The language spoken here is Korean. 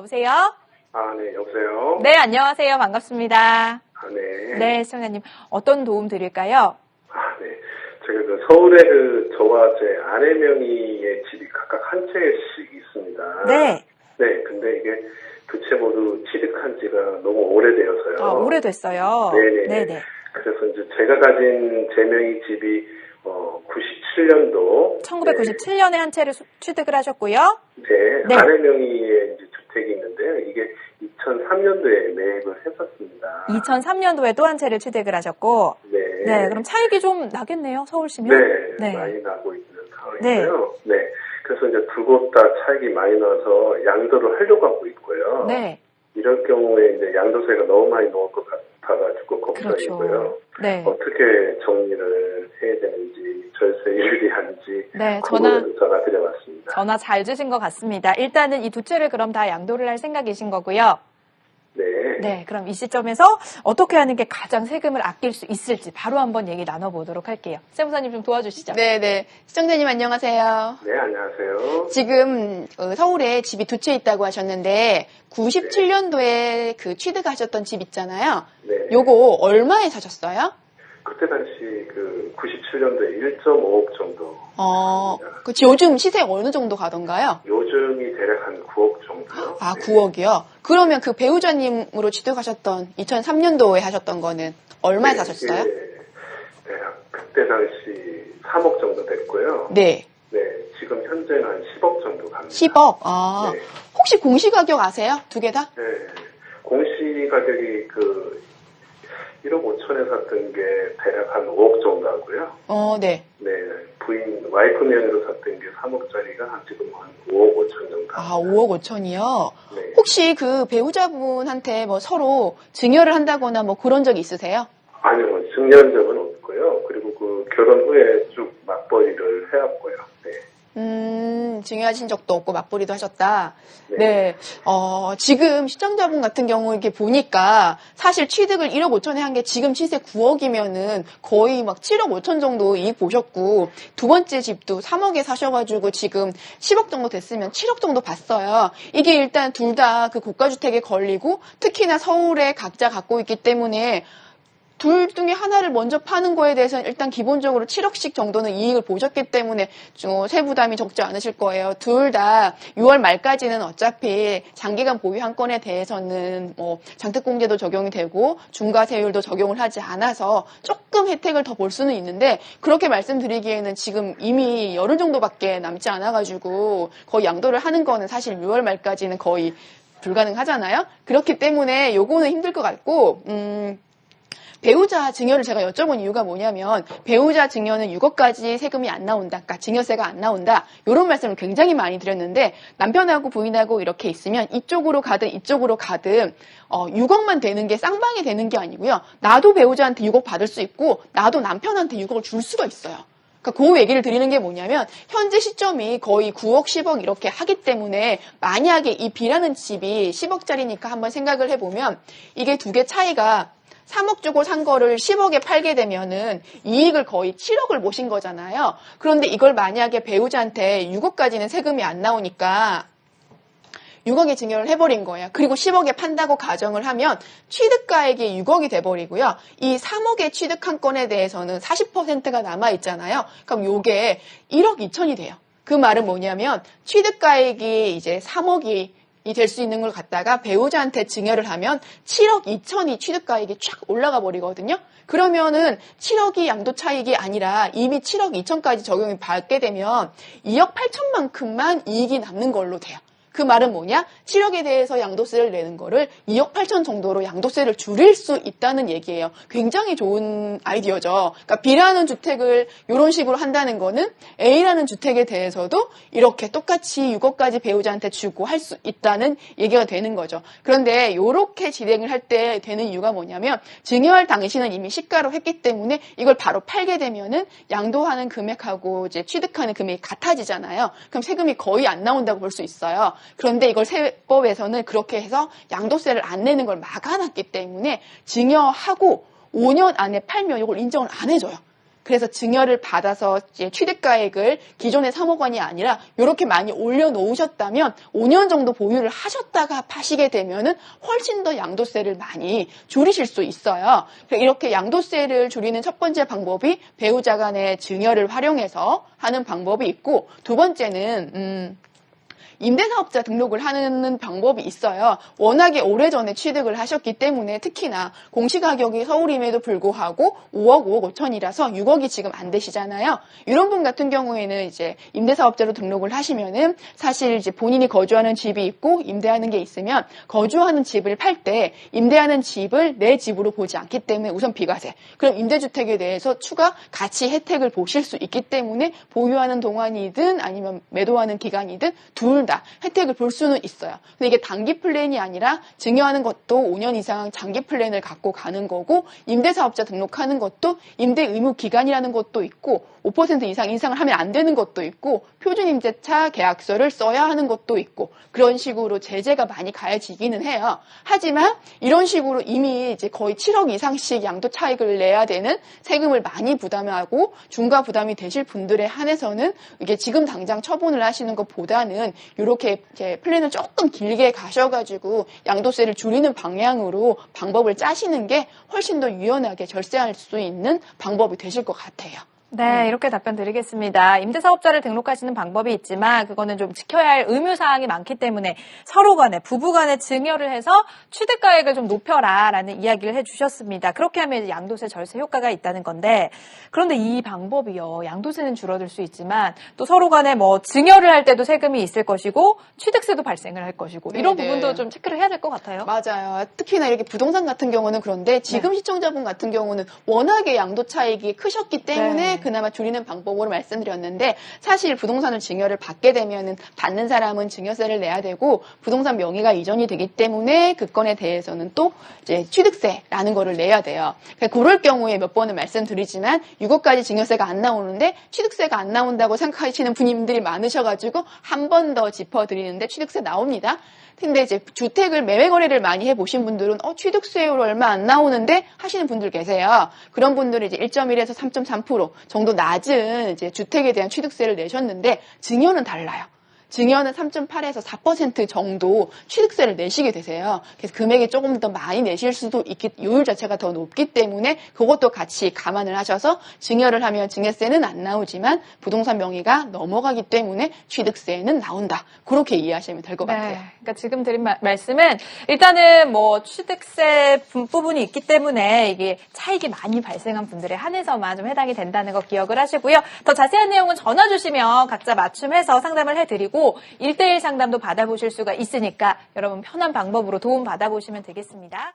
여보세요? 아, 네, 여보세요? 네, 안녕하세요. 반갑습니다. 아, 네. 네, 시청자님. 어떤 도움 드릴까요? 아, 네. 제가 그 서울에 그 저와 제 아내 명의의 집이 각각 한 채씩 있습니다. 네. 네, 근데 이게 두 채 모두 취득한 지가 너무 오래되어서요. 아, 오래됐어요. 네네. 네네. 그래서 이제 제가 가진 제 명의 집이 어, 97년도 1997년에 한 채를 수- 취득을 하셨고요. 네, 네. 아내 명의의 이제 주택이 있는데요. 이게 2003년도에 매입을 했었습니다. 2003년도에 또 한 채를 취득을 하셨고. 네. 네, 그럼 차익이 좀 나겠네요, 서울시면? 네, 네. 많이 나고 있는 상황이고요. 네. 그래서 이제 두 곳 다 차익이 많이 나서 양도를 하려고 하고 있고요. 네. 이럴 경우에 이제 양도세가 너무 많이 나올 것 같아가지고 걱정이고요. 그렇죠. 네. 어떻게 정리를 해야 되는지, 절세 유리한지 네, 전화, 전화 드려봤습니다. 전화 잘 주신 것 같습니다. 일단은 이 두 채를 그럼 다 양도를 할 생각이신 거고요. 네. 네, 그럼 이 시점에서 어떻게 하는 게 가장 세금을 아낄 수 있을지 바로 한번 얘기 나눠보도록 할게요. 세무사님 좀 도와주시죠. 네 네. 시청자님 안녕하세요. 네, 안녕하세요. 지금 어, 서울에 집이 두 채 있다고 하셨는데 97년도에 그 취득하셨던 집 있잖아요. 네. 요거 얼마에 사셨어요? 그때 당시 그 97년도에 1.5억 정도. 어, 네. 그 요즘 시세 어느 정도 가던가요? 요즘이 대략 한 9억 정도요. 아, 네. 9억이요? 그러면 그 배우자님으로 취득하셨던 2003년도에 하셨던 거는 얼마에 네, 사셨어요? 예, 대략 그때 당시 3억 정도 됐고요. 네. 네, 지금 현재는 한 10억 정도 갑니다. 10억. 아, 네. 혹시 공시가격 아세요? 두 개 다? 네, 공시 가격이 그 1억 5천에 샀던 게 대략 한 5억 정도 하고요. 어, 네. 네, 부인 와이프 명의로 샀던 게 3억짜리가 지금 한 5억 5천 정도. 아, 5억 5천이요? 네. 혹시 그 배우자분한테 뭐 서로 증여를 한다거나 뭐 그런 적 있으세요? 아니요, 증여한 적은 없고요. 그리고 그 결혼 후에 쭉 맞벌이를 해왔고요. 네. 음, 증여하신 적도 없고 맞벌이도 하셨다. 네. 네. 어, 지금 시청자분 같은 경우 이렇게 보니까 사실 취득을 1억 5천에 한 게 지금 시세 9억이면은 거의 막 7억 5천 정도 이익 보셨고 두 번째 집도 3억에 사셔가지고 지금 10억 정도 됐으면 7억 정도 봤어요. 이게 일단 둘 다 그 고가주택에 걸리고 특히나 서울에 각자 갖고 있기 때문에 둘 중에 하나를 먼저 파는 거에 대해서는 일단 기본적으로 7억씩 정도는 이익을 보셨기 때문에 좀 세부담이 적지 않으실 거예요. 둘 다 6월 말까지는 어차피 장기간 보유 한 건에 대해서는 뭐 장특공제도 적용이 되고 중과세율도 적용을 하지 않아서 조금 혜택을 더 볼 수는 있는데 그렇게 말씀드리기에는 지금 이미 열흘 정도밖에 남지 않아가지고 거의 양도를 하는 거는 사실 6월 말까지는 거의 불가능하잖아요. 그렇기 때문에 요거는 힘들 것 같고 음. 배우자 증여를 제가 여쭤본 이유가 뭐냐면 배우자 증여는 6억까지 세금이 안 나온다. 그러니까 증여세가 안 나온다. 이런 말씀을 굉장히 많이 드렸는데 남편하고 부인하고 이렇게 있으면 이쪽으로 가든 이쪽으로 가든 어, 6억만 되는 게 쌍방이 되는 게 아니고요. 나도 배우자한테 6억 받을 수 있고 나도 남편한테 6억을 줄 수가 있어요. 그러니까 그 얘기를 드리는 게 뭐냐면 현재 시점이 거의 9억, 10억 이렇게 하기 때문에 만약에 이 B라는 집이 10억짜리니까 한번 생각을 해보면 이게 두 개 차이가 3억 주고 산 거를 10억에 팔게 되면은 이익을 거의 7억을 모신 거잖아요. 그런데 이걸 만약에 배우자한테 6억까지는 세금이 안 나오니까 6억에 증여를 해버린 거예요. 그리고 10억에 판다고 가정을 하면 취득가액이 6억이 돼버리고요. 이 3억에 취득한 건에 대해서는 40%가 남아있잖아요. 그럼 요게 1억 2천이 돼요. 그 말은 뭐냐면 취득가액이 이제 3억이 이 될 수 있는 걸 갖다가 배우자한테 증여를 하면 7억 2천이 취득가액이 쫙 올라가 버리거든요. 그러면은 7억이 양도 차익이 아니라 이미 7억 2천까지 적용이 받게 되면 2억 8천만큼만 이익이 남는 걸로 돼요. 그 말은 뭐냐? 7억에 대해서 양도세를 내는 거를 2억 8천 정도로 양도세를 줄일 수 있다는 얘기예요. 굉장히 좋은 아이디어죠. 그러니까 B라는 주택을 이런 식으로 한다는 거는 A라는 주택에 대해서도 이렇게 똑같이 6억까지 배우자한테 주고 할 수 있다는 얘기가 되는 거죠. 그런데 이렇게 진행을 할 때 되는 이유가 뭐냐면 증여할 당시는 이미 시가로 했기 때문에 이걸 바로 팔게 되면은 양도하는 금액하고 이제 취득하는 금액이 같아지잖아요. 그럼 세금이 거의 안 나온다고 볼 수 있어요. 그런데 이걸 세법에서는 그렇게 해서 양도세를 안 내는 걸 막아놨기 때문에 증여하고 5년 안에 팔면 이걸 인정을 안 해줘요. 그래서 증여를 받아서 취득가액을 기존의 3억 원이 아니라 이렇게 많이 올려놓으셨다면 5년 정도 보유를 하셨다가 파시게 되면은 훨씬 더 양도세를 많이 줄이실 수 있어요. 그래서 이렇게 양도세를 줄이는 첫 번째 방법이 배우자 간의 증여를 활용해서 하는 방법이 있고 두 번째는 음, 임대사업자 등록을 하는 방법이 있어요. 워낙에 오래전에 취득을 하셨기 때문에 특히나 공시가격이 서울임에도 불구하고 5억, 5억 5천이라서 6억이 지금 안 되시잖아요. 이런 분 같은 경우에는 이제 임대사업자로 등록을 하시면은 사실 이제 본인이 거주하는 집이 있고 임대하는 게 있으면 거주하는 집을 팔 때 임대하는 집을 내 집으로 보지 않기 때문에 우선 비과세. 그럼 임대주택에 대해서 추가 가치 혜택을 보실 수 있기 때문에 보유하는 동안이든 아니면 매도하는 기간이든 둘다 혜택을 볼 수는 있어요. 근데 이게 단기 플랜이 아니라 증여하는 것도 5년 이상 장기 플랜을 갖고 가는 거고 임대사업자 등록하는 것도 임대 의무 기간이라는 것도 있고 5% 이상 인상을 하면 안 되는 것도 있고 표준 임대차 계약서를 써야 하는 것도 있고 그런 식으로 제재가 많이 가해지기는 해요. 하지만 이런 식으로 이미 이제 거의 7억 이상씩 양도 차익을 내야 되는 세금을 많이 부담하고 중과 부담이 되실 분들에 한해서는 이게 지금 당장 처분을 하시는 것보다는 이렇게 플랜을 조금 길게 가셔가지고 양도세를 줄이는 방향으로 방법을 짜시는 게 훨씬 더 유연하게 절세할 수 있는 방법이 되실 것 같아요. 네, 이렇게 답변 드리겠습니다. 임대사업자를 등록하시는 방법이 있지만 그거는 좀 지켜야 할 의무사항이 많기 때문에 서로 간에 부부 간에 증여를 해서 취득가액을 좀 높여라라는 이야기를 해주셨습니다. 그렇게 하면 양도세 절세 효과가 있다는 건데 그런데 이 방법이요. 양도세는 줄어들 수 있지만 또 서로 간에 뭐 증여를 할 때도 세금이 있을 것이고 취득세도 발생을 할 것이고 이런 네네. 부분도 좀 체크를 해야 될 것 같아요. 맞아요. 특히나 이렇게 부동산 같은 경우는 그런데 지금 시청자분 같은 경우는 워낙에 양도 차익이 크셨기 때문에 네. 그나마 줄이는 방법으로 말씀드렸는데 사실 부동산을 증여를 받게 되면은 받는 사람은 증여세를 내야 되고 부동산 명의가 이전이 되기 때문에 그 건에 대해서는 또 이제 취득세라는 거를 내야 돼요. 그러니까 그럴 경우에 몇 번을 말씀드리지만 6억까지 증여세가 안 나오는데 취득세가 안 나온다고 생각하시는 분님들이 많으셔가지고 한 번 더 짚어드리는데 취득세 나옵니다. 근데 이제 주택을 매매 거래를 많이 해 보신 분들은 어 취득세율 얼마 안 나오는데 하시는 분들 계세요. 그런 분들은 이제 1.1에서 3.3% 정도 낮은 이제 주택에 대한 취득세를 내셨는데 증여는 달라요. 증여는 3.8에서 4% 정도 취득세를 내시게 되세요. 그래서 금액이 조금 더 많이 내실 수도 있기, 요율 자체가 더 높기 때문에 그것도 같이 감안을 하셔서 증여를 하면 증여세는 안 나오지만 부동산 명의가 넘어가기 때문에 취득세는 나온다. 그렇게 이해하시면 될 것 같아요. 그러니까 지금 드린 마- 말씀은 일단은 뭐 취득세 부- 부분이 있기 때문에 이게 차익이 많이 발생한 분들에 한해서만 좀 해당이 된다는 거 기억을 하시고요. 더 자세한 내용은 전화 주시면 각자 맞춤해서 상담을 해드리고 1대1 상담도 받아보실 수가 있으니까 여러분 편한 방법으로 도움 받아보시면 되겠습니다.